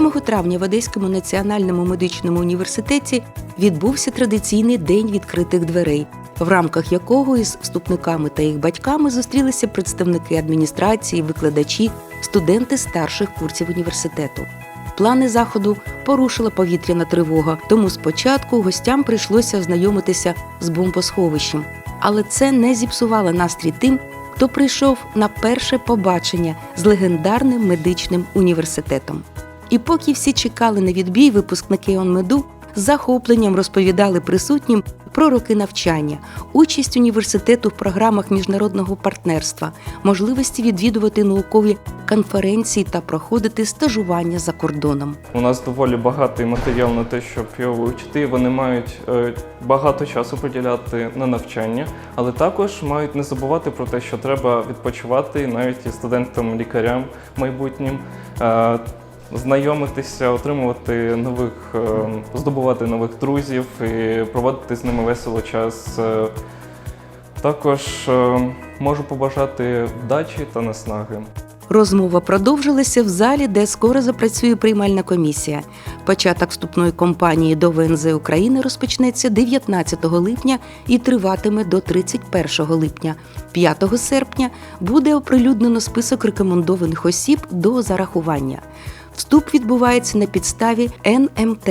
7 травня в Одеському національному медичному університеті відбувся традиційний день відкритих дверей, в рамках якого із вступниками та їх батьками зустрілися представники адміністрації, викладачі, студенти старших курсів університету. Плани заходу порушила повітряна тривога, тому спочатку гостям прийшлося ознайомитися з бомбосховищем. Але це не зіпсувало настрій тим, хто прийшов на перше побачення з легендарним медичним університетом. І поки всі чекали на відбій, випускники ОНМЕДу з захопленням розповідали присутнім про роки навчання, участь університету в програмах міжнародного партнерства, можливості відвідувати наукові конференції та проходити стажування за кордоном. У нас доволі багатий матеріал на те, щоб його вивчити. Вони мають е, багато часу приділяти на навчання, але також мають не забувати про те, що треба відпочивати навіть і студентам-лікарям майбутнім. Знайомитися, отримувати нових, е, здобувати нових друзів і проводити з ними весело час. Е, Також е, можу побажати вдачі та наснаги. Розмова продовжилася в залі, де скоро запрацює приймальна комісія. Початок вступної кампанії до ВНЗ України розпочнеться 19 липня і триватиме до 31 липня. 5 серпня буде оприлюднено список рекомендованих осіб до зарахування. Вступ відбувається на підставі НМТ,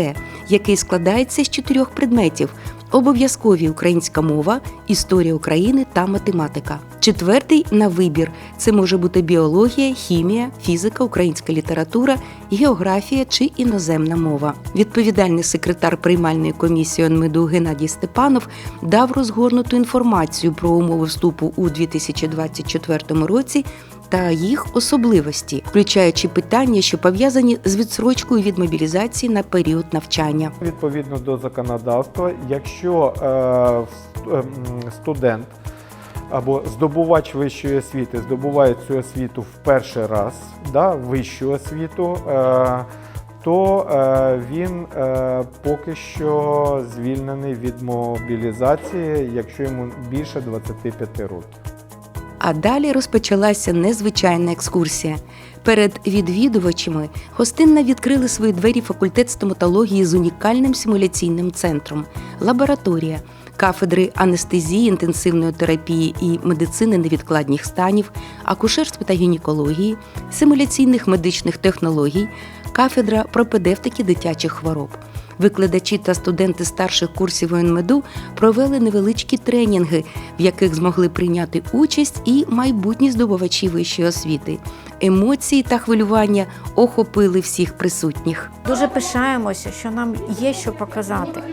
який складається з чотирьох предметів: обов'язкові українська мова, історія України та математика. Четвертий на вибір це може бути біологія, хімія, фізика, українська література, географія чи іноземна мова. Відповідальний секретар приймальної комісії ОНМЕДУ Геннадій Степанов дав розгорнуту інформацію про умови вступу у 2024 році та їх особливості, включаючи питання, що пов'язані з відсрочкою від мобілізації на період навчання. Відповідно до законодавства, якщо е, ем, студент або здобувач вищої освіти здобуває цю освіту в перший раз, да, вищу освіту, е, то е, він е, поки що звільнений від мобілізації, якщо йому більше 25 років. А далі розпочалася незвичайна екскурсія. Перед відвідувачами гостинно відкрили свої двері факультет стоматології з унікальним симуляційним центром, лабораторія, кафедри анестезії, інтенсивної терапії і медицини невідкладних станів, акушерства та гінекології, симуляційних медичних технологій, кафедра пропедевтики дитячих хвороб. Викладачі та студенти старших курсів ОНМЕДу провели невеличкі тренінги, в яких змогли прийняти участь і майбутні здобувачі вищої освіти. Емоції та хвилювання охопили всіх присутніх. Дуже пишаємося, що нам є що показати.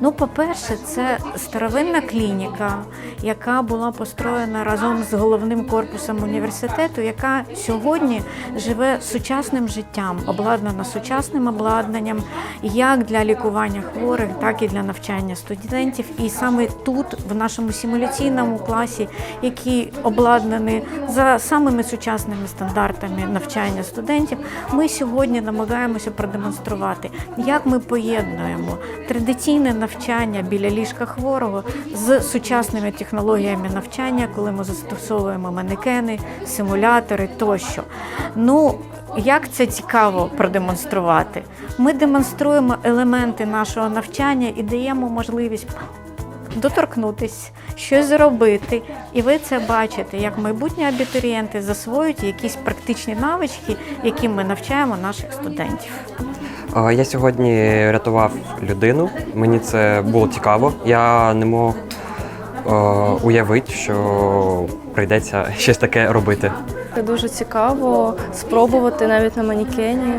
Ну, по-перше, це старовинна клініка, яка була построєна разом з головним корпусом університету, яка сьогодні живе сучасним життям, обладнана сучасним обладнанням, як для лікування хворих, так і для навчання студентів. І саме тут, в нашому симуляційному класі, який обладнаний за самими сучасними стандартами навчання студентів, ми сьогодні намагаємося продемонструвати, як ми поєднуємо традиційне навчання біля ліжка хворого з сучасними технологіями навчання, коли ми застосовуємо манекени, симулятори тощо. Ну, як це цікаво продемонструвати? Ми демонструємо елементи нашого навчання і даємо можливість доторкнутись, щось зробити. І ви це бачите, як майбутні абітурієнти засвоюють якісь практичні навички, яким ми навчаємо наших студентів. Я сьогодні рятував людину. Мені це було цікаво. Я не мог е, уявити, що прийдеться щось таке робити. Це дуже цікаво спробувати навіть на манікені.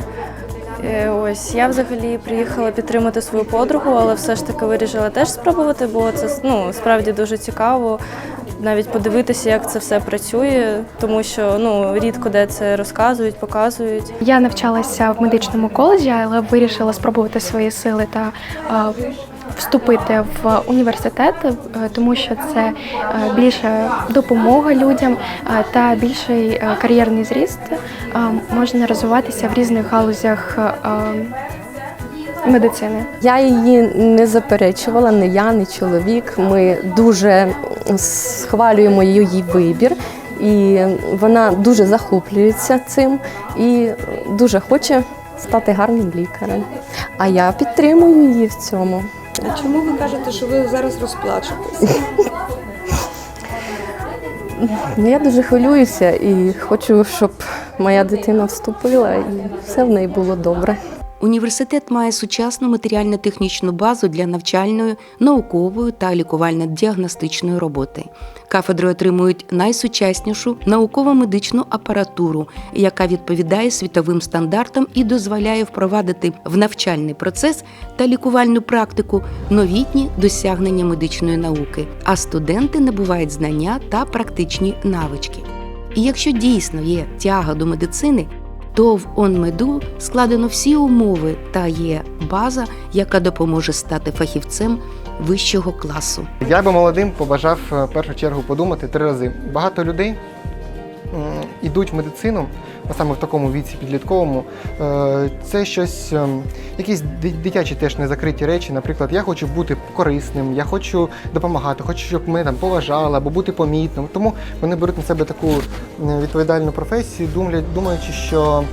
Е, Ось я взагалі приїхала підтримати свою подругу, але все ж таки вирішила теж спробувати, бо це ну справді дуже цікаво. Навіть подивитися, як це все працює, тому що ну рідко де це розказують, показують. Я навчалася в медичному коледжі, але вирішила спробувати свої сили та вступити в університет, е, тому що це е, більше допомога людям е, та більший кар'єрний зріст. Можна розвиватися в різних галузях медицини. Я її не заперечувала, не я, не чоловік. Ми дуже схвалюємо її вибір, і вона дуже захоплюється цим і дуже хоче стати гарним лікарем. А я підтримую її в цьому. А чому ви кажете, що ви зараз розплачетесь? Ну, Я дуже хвилююся і хочу, щоб моя дитина вступила і все в неї було добре. Університет має сучасну матеріально-технічну базу для навчальної, наукової та лікувально-діагностичної роботи. Кафедри отримують найсучаснішу науково-медичну апаратуру, яка відповідає світовим стандартам і дозволяє впровадити в навчальний процес та лікувальну практику новітні досягнення медичної науки, а студенти набувають знання та практичні навички. І якщо дійсно є тяга до медицини, то в ОНМЕДу складено всі умови та є база, яка допоможе стати фахівцем вищого класу. Я би молодим побажав е, в першу чергу подумати три рази. Багато людей м, ідуть в медицину, а саме в такому віці підлітковому. е, Це щось, ем, якісь дитячі теж незакриті речі. Наприклад, я хочу бути корисним, я хочу допомагати, хочу, щоб мене там поважали або бути помітним. Тому вони беруть на себе таку відповідальну професію, думаючи, що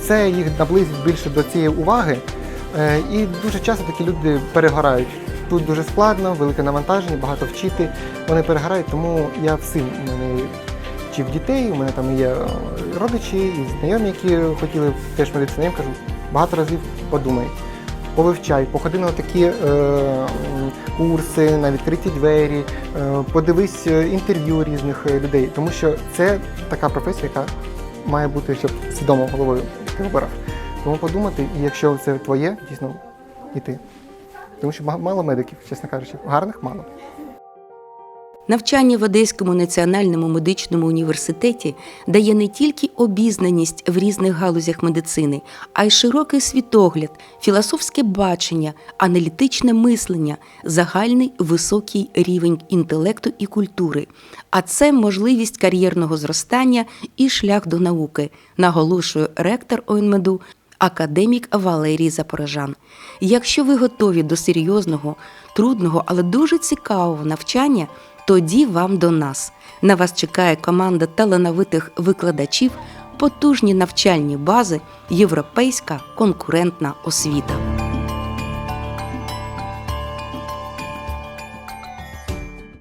це їх наблизить більше до цієї уваги. Е, І дуже часто такі люди перегорають. Тут дуже складно, велике навантаження, багато вчити. Вони перегорають, тому я всім мене вчив дітей, у мене там є е, родичі і знайомі, які хотіли теж медицину. Я їм кажу, багато разів подумай, повивчай, походи на такі е, курси, на відкриті двері, е, подивись е, інтерв'ю різних е, людей, тому що це така професія, яка має бути, щоб свідомо головою ти обирав. Тому подумати, і якщо це твоє, дійсно іти. Тому що мало медиків, чесно кажучи, гарних мало. Навчання в Одеському національному медичному університеті дає не тільки обізнаність в різних галузях медицини, а й широкий світогляд, філософське бачення, аналітичне мислення, загальний високий рівень інтелекту і культури. А це можливість кар'єрного зростання і шлях до науки, наголошує ректор ОНМЕДу академік Валерій Запорожан. Якщо ви готові до серйозного, трудного, але дуже цікавого навчання, тоді вам до нас. На вас чекає команда талановитих викладачів, потужні навчальні бази, європейська конкурентна освіта.